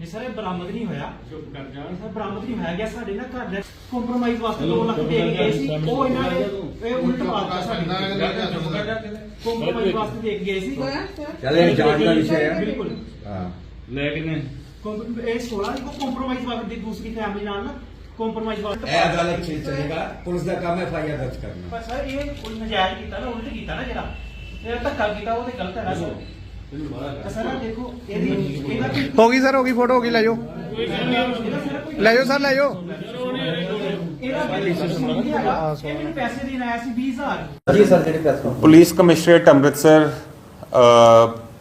ਜੀ ਸਰ ਇਹ ਬਰਾਮਦ ਨਹੀਂ ਹੋਇਆ। ਚੁੱਪ ਕਰ ਜਾ ਸਰ ਬਰਾਮਦ ਨਹੀਂ ਹੋਇਆ ਗਿਆ। ਸਾਡੇ ਨਾ ਘਰ ਦੇ ਕੰਪਰੋਮਾਈਜ਼ ਵਾਸਤੇ 2 ਲੱਖ ਦੇ ਕੇ ਗਏ ਸੀ। ਉਹ ਇਹਨਾਂ ਨੇ ਇਹ ਉਲਟ ਪਾਤਾ ਸਾਡੇ ਕੰਪਰੋਮਾਈਜ਼ ਵਾਸਤੇ ਦੇ ਕੇ ਗਏ ਸੀ। ਚਲੇ ਜਾਣ ਦਾ ਵਿਸ਼ਾ ਹੈ। ਬਿਲਕੁਲ। ਹਾਂ। ਲੈ ਕਿਨੇ ਕੰਪ- ਇਹ 16 ਕੋ ਕੰਪਰੋਮਾਈਜ਼ ਵਾਸਤੇ ਦੀ ਦੂਸਰੀ ਫੈਮਿਲੀ ਨਾਲ ਨਾ ਕੰਪਰੋਮਾਈਜ਼ ਵਾਸਤੇ ਇਹ ਅਦਾਲਤ ਚ ਚਲੇਗਾ ਪੁਲਿਸ ਦਾ ਕੰਮ ਹੈ ਐਫਆਈਆਰ ਦਰਜ ਕਰਨਾ। ਪਰ ਸਰ ਇਹ ਕੋਈ ਨਜਾਇਜ਼ ਕੀਤਾ ਨਾ ਉਲਟ ਕੀਤਾ ਨਾ ਜਿਹੜਾ। ਇਹ ਧੱਕਾ ਕੀਤਾ ਉਹ ਤੇ ਗਲਤ ਹੈ ਨਾ ਸਰ ਤਾਂ ਸਰ ਆਹ ਦੇਖੋ ਇਹਦੀ ਇਹਦਾ ਕੋਈ ਹੋ ਗਈ ਸਰ ਹੋ ਗਈ ਫੋਟੋ ਹੋ ਗਈ ਲੈ ਜਾਓ। ਲੈ ਜਾਓ ਸਰ ਲੈ ਜਾਓ। ਇਹਦਾ ਕੋਈ ਕਸੂਰ ਨਹੀਂ ਹੈਗਾ ਇਹ ਮੈਨੂੰ ਪੈਸੇ ਦੇਣ ਆਇਆ ਸੀ 20000 police commissionerate Amritsar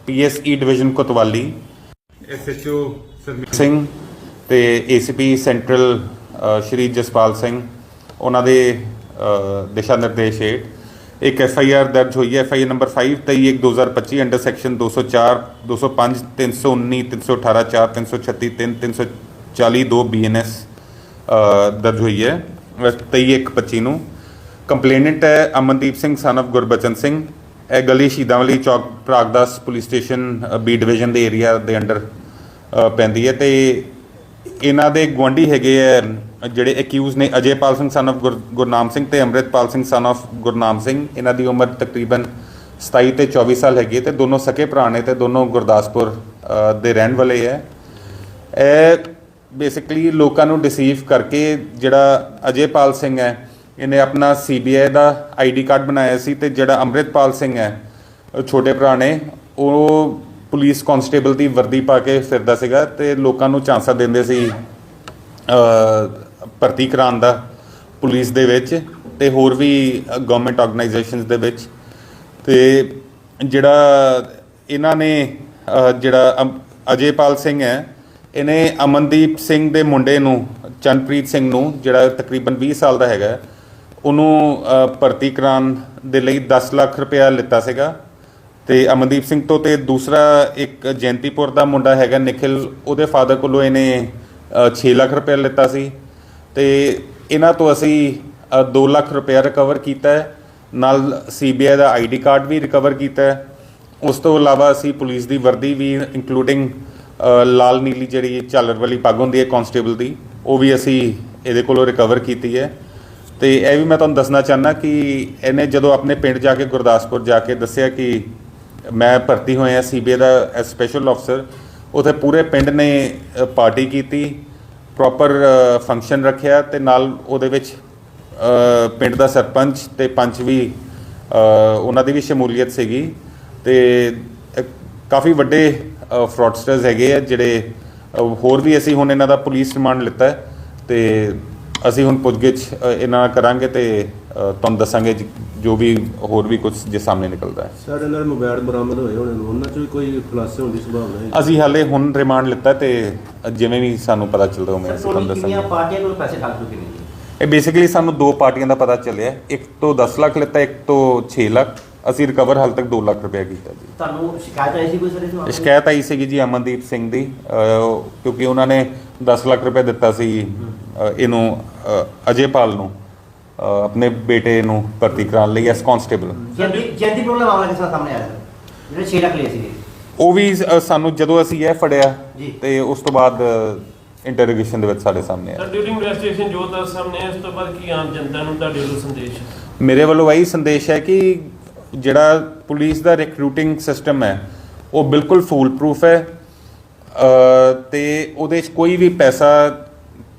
PSE division ਕੋਤਵਾਲੀ ਐਸਐਚਓ ਸਰਮੀਤ ਸਿੰਘ ਤੇ ਏਸੀਪੀ ਸੈਂਟਰਲ ਅ, ਸ਼੍ਰੀ ਜਸਪਾਲ ਸਿੰਘ ਉਹਨਾਂ ਦੇ ਅ, ਦਿਸ਼ਾ ਨਿਰਦੇਸ਼ ਹੇਠ ਇੱਕ ਐੱਫ ਆਈ ਆਰ ਦਰਜ ਹੋਈ ਹੈ, F I R number 5 23 2025 under section 204 205 319 318 4 336 3 340 2 BNS ਦਰਜ ਹੋਈ ਹੈ। 23 1 25 ਨੂੰ ਕੰਪਲੇਨੈਂਟ ਹੈ ਅਮਨਦੀਪ ਸਿੰਘ ਸਨ of ਗੁਰਬਚਨ ਸਿੰਘ। ਇਹ ਗਲੀ ਸ਼ਹੀਦਾਂ ਵਾਲੀ ਚੌਕ Pragdas police station B division ਦੇ ਏਰੀਆ ਦੇ ਅੰਡਰ ਪੈਂਦੀ ਹੈ ਤੇ ਇਹਨਾਂ ਦੇ ਗਵਾਂਢੀ ਹੈਗੇ ਆ ਜਿਹੜੇ ਅਕਿਊਜ਼ ਨੇ ਅਜੇਪਾਲ ਸਿੰਘ ਸਨ of ਗੁਰ- ਗੁਰਨਾਮ ਸਿੰਘ ਤੇ ਅੰਮ੍ਰਿਤਪਾਲ ਸਿੰਘ ਸਨ of ਗੁਰਨਾਮ ਸਿੰਘ, ਇਹਨਾਂ ਦੀ ਉਮਰ ਤਕਰੀਬਨ 27 ਤੇ 24 ਸਾਲ ਹੈਗੀ ਹੈ ਤੇ ਦੋਨੋਂ ਸਕੇ ਭਰਾ ਨੇ ਤੇ ਦੋਨੋਂ ਗੁਰਦਾਸਪੁਰ ਦੇ ਰਹਿਣ ਵਾਲੇ ਹੈ। ਇਹ ਬੇਸਿਕਲੀ ਲੋਕਾਂ ਨੂੰ ਡਿਸੀਵ ਕਰਕੇ ਜਿਹੜਾ ਅਜੇਪਾਲ ਸਿੰਘ ਹੈ, ਇਹਨੇ ਆਪਣਾ ਸੀਬੀਆਈ ਦਾ ਆਈਡੀ ਕਾਰਡ ਬਣਾਇਆ ਸੀ ਤੇ ਜਿਹੜਾ ਅੰਮ੍ਰਿਤਪਾਲ ਸਿੰਘ ਹੈ ਛੋਟੇ ਭਰਾ ਨੇ, ਉਹ ਪੁਲਿਸ ਕਨਸਟੇਬਲ ਦੀ ਵਰਦੀ ਪਾ ਕੇ ਫਿਰਦਾ ਸੀਗਾ ਤੇ ਲੋਕਾਂ ਨੂੰ ਚਾਂਸਾ ਦਿੰਦੇ ਸੀ ਭਰਤੀ ਕਰਾਉਣ ਦਾ ਪੁਲਿਸ ਦੇ ਵਿੱਚ ਤੇ ਹੋਰ ਵੀ ਗਵਰਨਮੈਂਟ ਆਰਗੇਨਾਈਜੇਸ਼ਨਸ ਦੇ ਵਿੱਚ। ਤੇ ਜਿਹੜਾ ਇਹਨਾਂ ਨੇ ਅ, ਜਿਹੜਾ ਅਮ- ਅਜੇਪਾਲ ਸਿੰਘ ਹੈ ਇਹਨੇ ਅਮਨਦੀਪ ਸਿੰਘ ਦੇ ਮੁੰਡੇ ਨੂੰ ਚੰਨਪ੍ਰੀਤ ਸਿੰਘ ਨੂੰ ਜਿਹੜਾ ਤਕਰੀਬਨ 20 ਸਾਲ ਦਾ ਹੈਗਾ ਉਹਨੂੰ ਭਰਤੀ ਕਰਾਉਣ ਦੇ ਲਈ 10 ਲੱਖ ਰੁਪਇਆ ਲਿੱਤਾ ਸੀਗਾ। ਤੇ ਅਮਨਦੀਪ ਸਿੰਘ ਤੋਂ ਤੇ ਦੂਸਰਾ ਇੱਕ ਜੈਂਤੀਪੁਰ ਦਾ ਮੁੰਡਾ ਹੈਗਾ ਨikhil ਉਹਦੇ ਫਾਦਰ ਕੋਲੋਂ ਇਹਨੇ 6 ਲੱਖ ਰੁਪਇਆ ਲਿੱਤਾ ਸੀ। ਤੇ ਇਹਨਾਂ ਤੋਂ ਅਸੀਂ 2 ਲੱਖ ਰੁਪਇਆ ਰਿਕਵਰ ਕੀਤਾ ਹੈ। ਨਾਲ ਸੀਬੀਆਈ ਦਾ ਆਈਡੀ ਕਾਰਡ ਵੀ ਰਿਕਵਰ ਕੀਤਾ ਹੈ। ਉਸ ਤੋਂ ਇਲਾਵਾ ਅਸੀਂ ਪੁਲਿਸ ਦੀ ਵਰਦੀ ਵੀ ਇਨਕਲੂਡਿੰਗ ਲਾਲ ਨੀਲੀ ਜਿਹੜੀ ਝਾਲਰ ਵਾਲੀ ਪੱਗ ਹੁੰਦੀ ਹੈ ਕਾਂਸਟੇਬਲ ਦੀ, ਉਹ ਵੀ ਅਸੀਂ ਇਹਦੇ ਕੋਲੋਂ ਰਿਕਵਰ ਕੀਤੀ ਹੈ। ਤੇ ਇਹ ਵੀ ਮੈਂ ਤੁਹਾਨੂੰ ਦੱਸਣਾ ਚਾਹਨਾ ਕਿ ਇਹਨੇ ਜਦੋਂ ਆਪਣੇ ਪਿੰਡ ਜਾ ਕੇ ਗੁਰਦਾਸਪੁਰ ਜਾ ਕੇ ਦੱਸਿਆ ਕਿ ਮੈਂ ਭਰਤੀ ਹੋਇਆ ਸੀਬੀਆਈ ਦਾ ਸਪੈਸ਼ਲ ਅਫਸਰ ਉਥੇ ਪੂਰੇ ਪਿੰਡ ਨੇ ਪਾਰਟੀ ਕੀਤੀ। ਪ੍ਰੋਪਰ ਫੰਕਸ਼ਨ ਰੱਖਿਆ ਤੇ ਨਾਲ ਉਹਦੇ ਵਿੱਚ ਪਿੰਡ ਦਾ ਸਰਪੰਚ ਤੇ ਪੰਚ ਵੀ ਉਹਨਾਂ ਦੀ ਵੀ ਸ਼ਮੂਲੀਅਤ ਸੀਗੀ ਤੇ ਕਾਫੀ ਵੱਡੇ ਫਰਾਡਸਟਰਸ ਹੈਗੇ ਆ ਜਿਹੜੇ ਹੋਰ ਵੀ ਅਸੀਂ ਹੁਣ ਇਹਨਾਂ ਦਾ ਪੁਲਿਸ ਰਿਮਾਂਡ ਲਿੱਤਾ ਹੈ ਤੇ ਅਸੀਂ ਹੁਣ ਪੁੱਛਗਿੱਛ ਅ, ਇਹਨਾਂ ਨਾਲ ਕਰਾਂਗੇ ਤੇ ਅ, ਤੁਹਾਨੂੰ ਦੱਸਾਂਗੇ ਜੀ ਜੋ ਵੀ ਹੋਰ ਵੀ ਕੁਝ ਜੇ ਸਾਹਮਣੇ ਨਿਕਲਦਾ ਹੈ। ਸਾਡੇ ਨਾਲ ਮੋਬਾਈਲ ਬਰਾਮਦ ਹੋਏ ਹੋਣੇ ਨੂੰ ਉਹਨਾਂ ਚ ਵੀ ਕੋਈ ਖੁਲਾਸੇ ਹੋਣ ਦੀ ਸੰਭਾਵਨਾ ਹੈ? ਅਸੀਂ ਹਾਲੇ ਹੁਣ ਰਿਮਾਂਡ ਲਿੱਤਾ ਤੇ ਜਿਵੇਂ ਵੀ ਸਾਨੂੰ ਪਤਾ ਚੱਲਦਾ ਉਵੇਂ ਅਸੀਂ ਤੁਹਾਨੂੰ ਕਿੰਨੀਆਂ ਦੱਸਾਂਗੇ। ਪਾਰਟੀਆਂ ਕੋਲ ਪੈਸੇ ਠੱਗ ਚੁੱਕੇ ਨੇ ਜੀ? ਇਹ ਬੇਸਿਕਲੀ ਸਾਨੂੰ ਦੋ ਪਾਰਟੀਆਂ ਦਾ ਪਤਾ ਚੱਲਿਆ। ਇੱਕ ਤੋਂ 10 ਲੱਖ ਲਿੱਤਾ ਇੱਕ ਤੋਂ 6 ਲੱਖ। ਅਸੀਂ ਰਿਕਵਰ ਹਾਲ ਤੱਕ 2 ਲੱਖ ਰੁਪਏ ਕੀਤਾ ਜੀ। ਤੁਹਾਨੂੰ ਸ਼ਿਕਾਇਤ ਆਈ ਸੀ ਕੋਈ ਸਰ ਇਸ ਮਾਮਲੇ? ਸ਼ਿਕਾਇਤ ਆਈ ਸੀਗੀ ਜੀ ਅਮਨਦੀਪ ਸਿੰਘ ਦੀ। ਅਹ, ਕਿਉਂਕਿ ਉਹਨਾਂ ਨੇ 10 ਲੱਖ ਰੁਪਏ ਦਿੱਤਾ ਸੀ। ਇਹਨੂੰ ਅਹ, ਅਜੇਪਾਲ ਨੂੰ ਆਪਣੇ ਬੇਟੇ ਨੂੰ ਭਰਤੀ ਕਰਾਉਣ ਲਈ ਐਸ ਕਾਂਸਟੇਬਲ ਜੈਂਤੀ ਜੈਂਤੀ ਪ੍ਰੋਬਲਮ ਮਾਮਲਾ ਕਿਸ ਤਰ੍ਹਾਂ ਸਾਹਮਣੇ ਆਇਆ ਜਿਹੜੇ 6 ਲੱਖ ਲਏ ਸੀਗੇ। ਉਹ ਵੀ ਸਾਨੂੰ ਜਦੋਂ ਅਸੀਂ ਇਹ ਫੜਿਆ। ਤੇ ਉਸ ਤੋਂ ਬਾਅਦ ਇੰਟਰੋਗੇਸ਼ਨ ਦੇ ਵਿੱਚ ਸਾਡੇ ਸਾਹਮਣੇ ਸਰ ਆਇਆ ਡਿਊਰਿੰਗ ਇਨਵੈਸਟੀਗੇਸ਼ਨ ਜੋ ਦੱਸ ਸਾਹਮਣੇ ਇਸ ਤੋਂ ਬਾਅਦ ਕੀ ਆਮ ਜਨਤਾ ਨੂੰ ਤੁਹਾਡੇ ਵੱਲੋਂ ਸੰਦੇਸ਼ ਮੇਰੇ ਵੱਲੋਂ ਇਹੀ ਸੰਦੇਸ਼ ਹੈ ਕਿ ਜਿਹੜਾ ਪੁਲਿਸ ਦਾ ਰਿਕਰੂਟਿੰਗ ਸਿਸਟਮ ਹੈ ਉਹ ਬਿਲਕੁਲ ਫੂਲ ਪ੍ਰੂਫ ਹੈ ਤੇ ਉਹਦੇ 'ਚ ਕੋਈ ਵੀ ਪੈਸਾ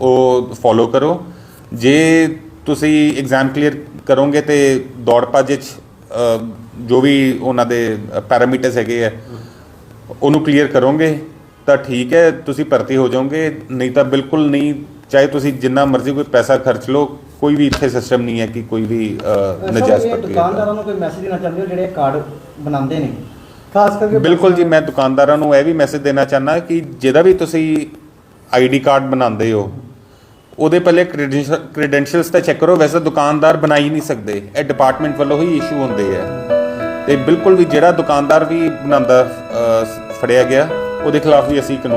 ਉਹ ਫੋਲੋ ਕਰੋ। ਜੇ ਤੁਸੀਂ ਐਗਜ਼ਾਮ ਕਲੀਅਰ ਕਰੋਗੇ ਤੇ ਦੌੜ ਭੱਜ 'ਚ ਅ, ਜੋ ਵੀ ਉਹਨਾਂ ਦੇ ਪੈਰਾਮੀਟਰਸ ਹੈਗੇ ਆ ਉਹਨੂੰ ਕਲੀਅਰ ਕਰੋਗੇ ਤਾਂ ਠੀਕ ਹੈ ਤੁਸੀਂ ਭਰਤੀ ਹੋ ਜਾਓਗੇ। ਨਹੀਂ ਤਾਂ ਬਿਲਕੁਲ ਨਹੀਂ ਚਾਹੇ ਤੁਸੀਂ ਜਿੰਨਾ ਮਰਜ਼ੀ ਕੋਈ ਪੈਸਾ ਖਰਚ ਲਓ ਕੋਈ ਵੀ ਇੱਥੇ ਸਿਸਟਮ ਨਹੀਂ ਹੈ ਕਿ ਕੋਈ ਵੀ ਨਜਾਇਜ਼ ਪ੍ਰਕਿਰਿਆ ਦੁਕਾਨਦਾਰਾਂ ਨੂੰ ਕੋਈ ਮੈਸੇਜ ਦੇਣਾ ਚਾਹੁੰਦੇ ਹੋ ਜਿਹੜੇ ਕਾਰਡ ਬਣਾਉਂਦੇ ਨੇ? ਖਾਸ ਕਰਕੇ ਬਿਲਕੁਲ ਜੀ ਮੈਂ ਦੁਕਾਨਦਾਰਾਂ ਨੂੰ ਇਹ ਵੀ ਮੈਸੇਜ ਦੇਣਾ ਚਾਹਨਾ ਕਿ ਜਿਹਦਾ ਵੀ ਤੁਸੀਂ ਆਈਡੀ ਕਾਰਡ ਬਣਾਉਂਦੇ ਹੋ ਉਹਦੇ ਪਹਿਲੇ ਕ੍ਰੈਡੈਂਸ਼ੀਅਲਸ ਤਾਂ ਚੈੱਕ ਕਰੋ, ਵੈਸੇ ਦੁਕਾਨਦਾਰ ਬਣਾ ਹੀ ਨਹੀਂ ਸਕਦੇ। ਇਹ ਡਿਪਾਰਟਮੈਂਟ ਵੱਲੋਂ ਹੀ ਇਸ਼ੂ ਹੁੰਦੇ ਆ। ਤੇ ਬਿਲਕੁਲ ਵੀ ਜਿਹੜਾ ਦੁਕਾਨਦਾਰ ਵੀ ਬਣਾਉਂਦਾ ਫੜਿਆ ਗਿਆ, ਉਹਦੇ ਖਿਲਾਫ ਵੀ ਅਸੀਂ ਕਾਨੂੰਨ